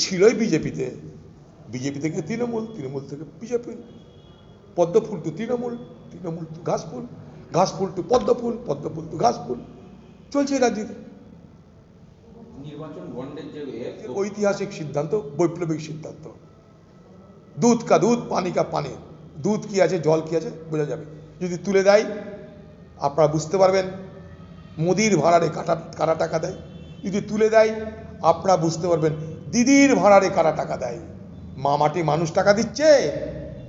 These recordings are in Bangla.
ছিলই বিজেপিতে। বিজেপি থেকে তৃণমূল তৃণমূল থেকে বিজেপি পদ্মফুল টু তৃণমূল তৃণমূল টু ঘাসফুল ঘাসফুল টু পদ্মফুল পদ্মফুল টু ঘাসফুল চলছে রাজনীতি ঐতিহাসিক সিদ্ধান্ত বৈপ্লবিক সিদ্ধান্ত। দুধ কা দুধ পানি কা পানি। দুধ কি আছে জল কি আছে বোঝা যাবে। যদি তুলে দেয় আপনারা বুঝতে পারবেন মোদির ভাড়ারে কাটা কাটা টাকা দেয়। যদি তুলে দেয় আপনারা বুঝতে পারবেন দিদির ভাড়ারে কারা টাকা দেয়? মা মাটি মানুষ টাকা দিচ্ছে?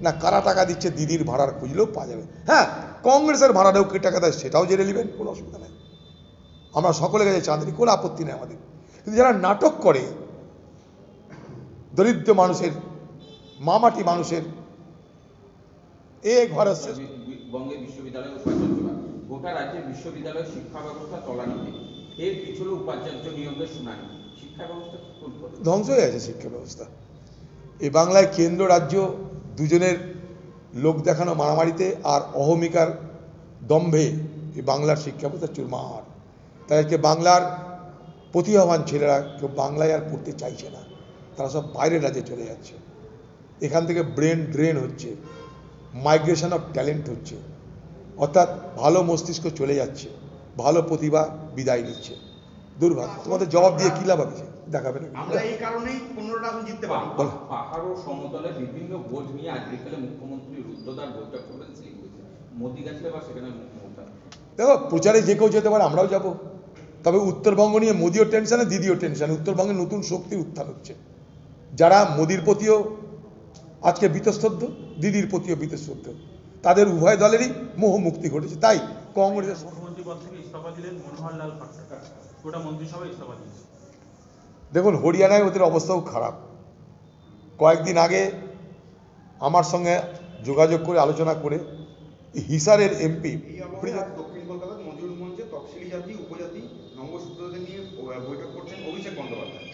না কারা টাকা দিচ্ছে দিদির ভাড়ার খুঁজলেও পাওয়া যাবে। হ্যাঁ কংগ্রেসের ভাড়ারেও কে টাকা দেয় সেটাও জেনে নেবেন, কোনো অসুবিধা নেই। আমরা সকলে গেছে চাঁদনি, কোনো আপত্তি নেই আমাদের। কিন্তু যারা নাটক করে, দরিদ্র মানুষের মামাটি মানুষের, এ বি- বঙ্গে বিশ্ববিদ্যালয় গোটা রাজ্যের বিশ্ববিদ্যালয় শিক্ষা ব্যবস্থা তলানিতে। এর পিছনে উপাচার্য নিয়োগের শুনানি। ধ্বংস হয়ে আছে শিক্ষা ব্যবস্থা এই বাংলায় কেন্দ্র রাজ্য দুজনের লোক দেখানো মারামারিতে আর অহমিকার দম্ভে এই বাংলার শিক্ষা ব্যবস্থা চুরমার আজকে বাংলার প্রতিভাবান ছেলেরা কেউ বাংলায় আর পড়তে চাইছে না। তারা সব বাইরের রাজ্যে চলে যাচ্ছে। এখান থেকে ব্রেন ড্রেন হচ্ছে, মাইগ্রেশন অফ ট্যালেন্ট হচ্ছে। অর্থাৎ ভালো মস্তিষ্ক চলে যাচ্ছে, ভালো প্রতিভা বিদায় নিচ্ছে। দুর্ভাগ্য। তোমাদের জবাব দিয়ে কি লাভ আছে দেখাবে না। আমরা এই কারণেই পনেরোটা এখন জিততে পারি বলো। পাহাড় ও সমতলে বিভিন্ন ভোট নিয়ে আজ বিকেলে মুখ্যমন্ত্রী রুদ্রদার বৈঠক করবেন শিলিগুড়িতে মোদি গেছিলে বা সেখানে মুখ্যমন্ত্রী। দেখো প্রচারে যে কেউ যেতে পারে আমরাও যাব। তবে উত্তরবঙ্গ নিয়ে মোদিও টেনশনে দিদিও টেনশন। উত্তরবঙ্গে নতুন শক্তির উত্থান হচ্ছে। যারা মোদির প্রতিও আজকে বীতশ্রদ্ধ দিদির প্রতিও বীতশ্রদ্ধ তাদের উভয় দলেরই মোহ মুক্তি ঘটেছে। তাই কংগ্রেসের মুখ্যমন্ত্রী পদ থেকে ইস্তফা দিলেন মনোহর লাল খাট্টার গোটা মন্ত্রিসভায় ইস্তফা দিয়েছে। দেখুন হরিয়ানায় ওদের অবস্থাও খারাপ। কয়েকদিন আগে আমার সঙ্গে যোগাযোগ করে আলোচনা করে হিসারের এমপি এই আবহাওয়ায় আজ দক্ষিণ কলকাতার তফসিলি জাতি উপজাতি নবসূত্রদের নিয়ে বৈঠক করছেন অভিষেক বন্দ্যোপাধ্যায়।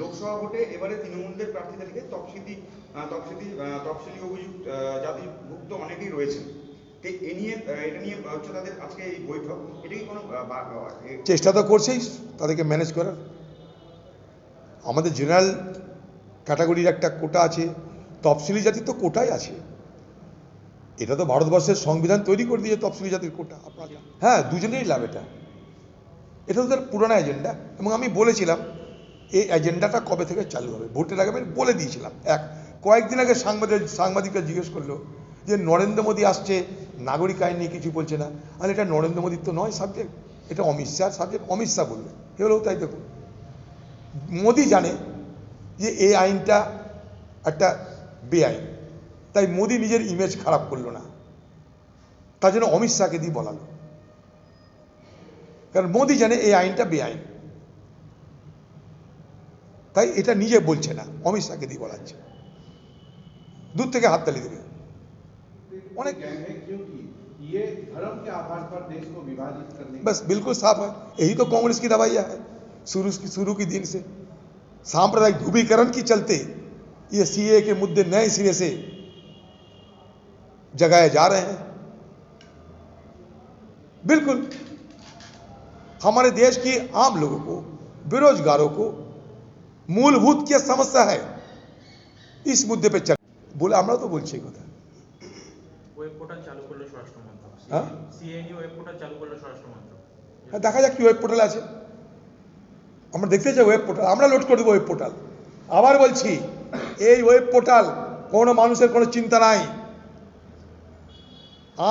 লোকসভা ভোটে এবারে তৃণমূলদের প্রার্থী তালিকায় তফসিলি তফসিলি তফসিলি অভিযুক্ত জাতিভুক্ত অনেকেই রয়েছেন। চেষ্টা তো করছেই, তাদেরকে ম্যানেজ করার। আমাদের জেনারেল ক্যাটাগরির একটা কোটা আছে, তফসিলি জাতির তো কোটাই আছে। এটা তো ভারতবর্ষের সংবিধান তৈরি করে দিয়েছে তফসিলি জাতির কোটা, আপনার হ্যাঁ দুজনেরই লাভ এটা। এটা তো তার পুরোনো এজেন্ডা এবং আমি বলেছিলাম, এই এজেন্ডাটা কবে থেকে চালু হবে? ভোটের আগে আমি বলে দিয়েছিলাম। এক, কয়েকদিন আগে সাংবাদিক, সাংবাদিকরা জিজ্ঞেস করল যে নরেন্দ্র মোদী আসছে, নাগরিক আইন নিয়ে কিছু বলছে না। আর এটা নরেন্দ্র মোদীর তো নয় সাবজেক্ট এটা অমিত শাহ সাবজেক্ট অমিত শাহ বলবে। এগুলো তাই দেখুন। মোদি জানে যে এই আইনটা একটা বেআইন। তাই মোদি নিজের ইমেজ খারাপ করল না। তার জন্য অমিত শাহকে দিয়ে বলালো। কারণ মোদি জানে এই আইনটা বেআইন। তাই এটা নিজে বলছে না, অমিত শাহকে দিয়ে বলাচ্ছে। দূর থেকে হাততালি দেবে। অনেক गैंग है क्योंकि ये धर्म के आधार पर देश को विभाजित करने बस बिल्कुल साफ है यही तो कांग्रेस की दवाइया है शुरू की शुरू की दिन से सांप्रदायिक ध्रुवीकरण के चलते ये सीए के मुद्दे नए सिरे से जगाए जा रहे हैं बिल्कुल हमारे देश की आम लोगों को बेरोजगारों को मूलभूत क्या समस्या है इस मुद्दे पे चल बोले আমরা তো বলছি এই কথা ওয়েব পোর্টাল চালু করল স্বরাষ্ট্র মন্ত্রক। হ্যাঁ? সিএনই ওয়েব পোর্টাল চালু করল স্বরাষ্ট্র মন্ত্রক। হ্যাঁ দেখা যাক কি ওয়েব পোর্টাল আছে। আমরা দেখতে চাই ওয়েব পোর্টাল আমরা লোড করে দেবো ওয়েব পোর্টাল আবার বলছি এই ওয়েব পোর্টাল কোনো মানুষের কোনো চিন্তা নাই।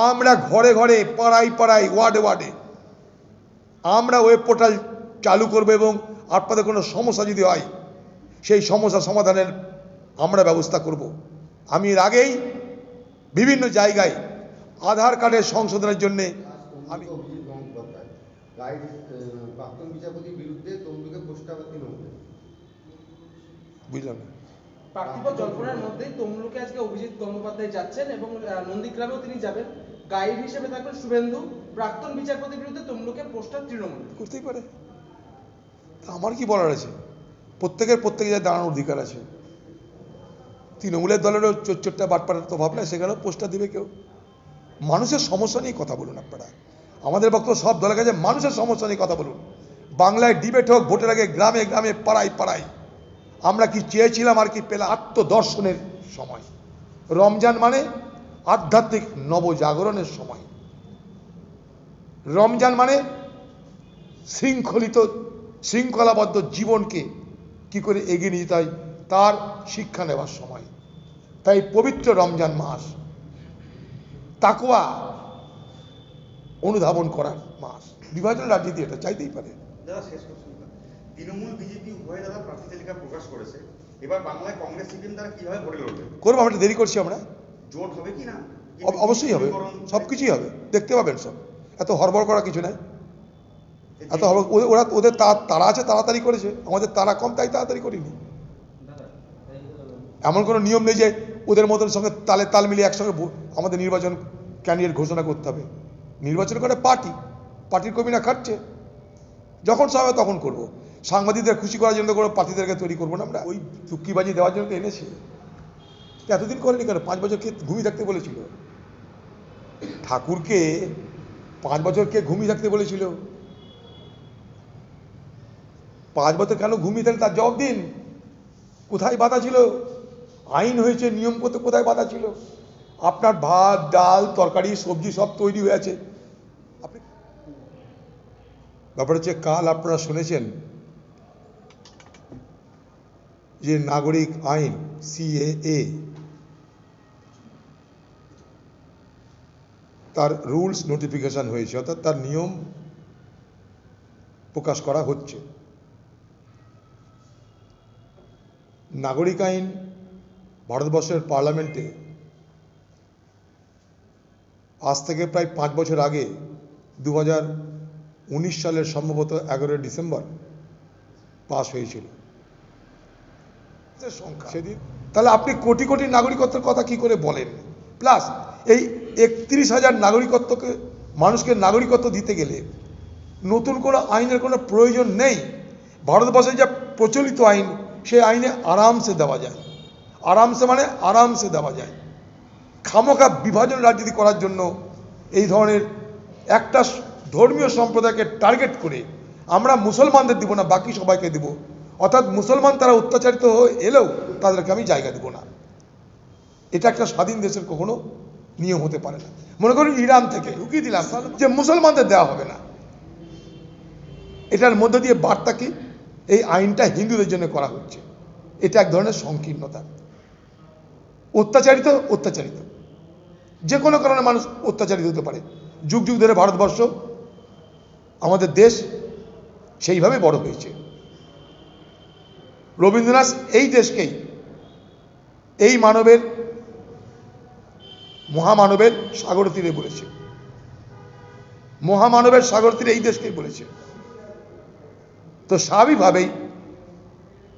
আমরা ঘরে ঘরে পাড়াই পাড়াই ওয়ার্ডে ওয়ার্ডে আমরা ওয়েব পোর্টাল চালু করব এবং আপনাদের কোনো সমস্যা যদি হয় সেই সমস্যা সমাধানের আমরা ব্যবস্থা করব। আমি এর আগেই বিভিন্ন জায়গায় আধার কার্ডের সংশোধনের জন্যে আমি বুঝলাম না। পার্থিব জল্পনার মধ্যেই তমলুকে আজকে অভিজিৎ গঙ্গোপাধ্যায় যাচ্ছেন এবং নন্দীগ্রামেও তিনি যাবেন। গাইড হিসেবে থাকবেন শুভেন্দু। প্রাক্তন বিচারপতির বিরুদ্ধে তমলুকে পোস্টার তৃণমূল। করতেই পারে। আমার কি বলার আছে? প্রত্যেকের প্রত্যেকে দাঁড়ানোর অধিকার আছে। তৃণমূলের দলেরও চোরচোরটা বাটপাড়ার তো ভাবনা, সেখানেও পোস্টার দিবে কেউ। মানুষের সমস্যা নিয়ে কথা বলুন আপনারা। আমাদের বক্তব্য সব দলের কাছে, মানুষের সমস্যা নিয়ে কথা বলুন। বাংলায় ডিবেট হোক, ভোটের আগে গ্রামে গ্রামে, পাড়ায় পাড়ায়। আমরা কি চেয়েছিলাম আর কি পেলাম? আত্মদর্শনের সময়। রমজান মানে আধ্যাত্মিক নবজাগরণের সময়। রমজান মানে শৃঙ্খলিত, শৃঙ্খলাবদ্ধ জীবনকে কি করে এগিয়ে নিয়ে যেতে হয়? তার শিক্ষা নেওয়ার সময়। তাই পবিত্র রমজান মাস তাকুয়া অনুধাবন করার মাস। বিভাজন রাজনীতি এটা চাইতেই পারে। তৃণমূল বিজেপি উভয় দাদা প্রার্থী তালিকা প্রকাশ করেছে। এবার বাংলায় কংগ্রেস সিপিএম দ্বারা কীভাবে ভোটে লড়বে? করব আমরা দেরি করছি আমরা। জোট হবে কি না? অবশ্যই হবে। সব কিছুই হবে। দেখতে পাবেন সব। এত হড়বড় করা কিছু নাই। এত ওরা ওদের তারা আছে তাড়াতাড়ি করেছে। আমাদের তারা কম তাই তাড়াতাড়ি করিনি। এমন কোনো নিয়ম নেই যে ওদের মতন সঙ্গে তালে তাল মিলিয়ে একসঙ্গে আমাদের নির্বাচন ক্যান্ডিডেট ঘোষণা করতে হবে। নির্বাচন করে পার্টি। পার্টির কর্মীরা খাটছে। যখন সব হবে তখন করব। সাংবাদিকদের খুশি করার জন্য কোনো প্রার্থীদেরকে তৈরি করব না আমরা। ওই চুক্কিবাজি দেওয়ার জন্য তো এনেছে। এতদিন করেনি কেন? পাঁচ বছর কে ঘুমিয়ে থাকতে বলেছিল। ঠাকুরকে পাঁচ বছর কে ঘুমিয়ে থাকতে বলেছিল? পাঁচ বছর কেন ঘুমিয়ে থাকলে তার জবাব দিন। কোথায় বাধা ছিল? আইন হয়েছে, নিয়ম করতে কোথায় বাধা ছিল? আপনার ভাত, ডাল, তরকারি, সবজি সব তৈরি হয়ে আছে ব্যাপার হচ্ছে, কাল আপনারা শুনেছেন যে নাগরিক আইন সিএএ তার রুলস নোটিফিকেশন হয়েছে, অর্থাৎ তার নিয়ম প্রকাশ করা হচ্ছে। নাগরিক আইন ভারতবর্ষের পার্লামেন্টে আজ থেকে প্রায় পাঁচ বছর আগে দু উনিশ সালের সম্ভবত এগারোই ডিসেম্বর পাশ হয়েছিল। সংখ্যা। সেদিন তাহলে আপনি কোটি কোটি নাগরিকত্বের কথা কি করে বলেন? প্লাস এই একত্রিশ হাজার নাগরিকত্বকে মানুষকে নাগরিকত্ব দিতে গেলে নতুন কোনো আইনের কোনো প্রয়োজন নেই। ভারতবর্ষে যা প্রচলিত আইন সেই আইনে আরামসে দেওয়া যায়। আরামসে মানে আরামসে দেওয়া যায়। খামোখা বিভাজন রাজনীতি করার জন্য এই ধরনের একটা ধর্মীয় সম্প্রদায়কে টার্গেট করে আমরা মুসলমানদের দিব না বাকি সবাইকে দিব। অর্থাৎ মুসলমান তারা অত্যাচারিত হয়ে এলেও তাদেরকে আমি জায়গা দেব না। এটা একটা স্বাধীন দেশের কখনো নিয়ম হতে পারে না। মনে করুন ইরান থেকে ঢুকিয়ে দিলাম যে মুসলমানদের দেওয়া হবে না। এটার মধ্যে দিয়ে বার্তা কি? এই আইনটা হিন্দুদের জন্য করা হচ্ছে। এটা এক ধরনের সংকীর্ণতা। অত্যাচারিত অত্যাচারিত। যে কোনো কারণে মানুষ অত্যাচারিত হতে পারে। যুগ যুগ ধরে ভারতবর্ষ, আমাদের দেশ সেইভাবে বড় হয়েছে। রবীন্দ্রনাথ এই দেশকেই, এই মানবের, মহামানবের সাগর তীরে বলেছে। মহামানবের সাগর তীরে এই দেশকেই বলেছে। তো স্বাভাবিকভাবেই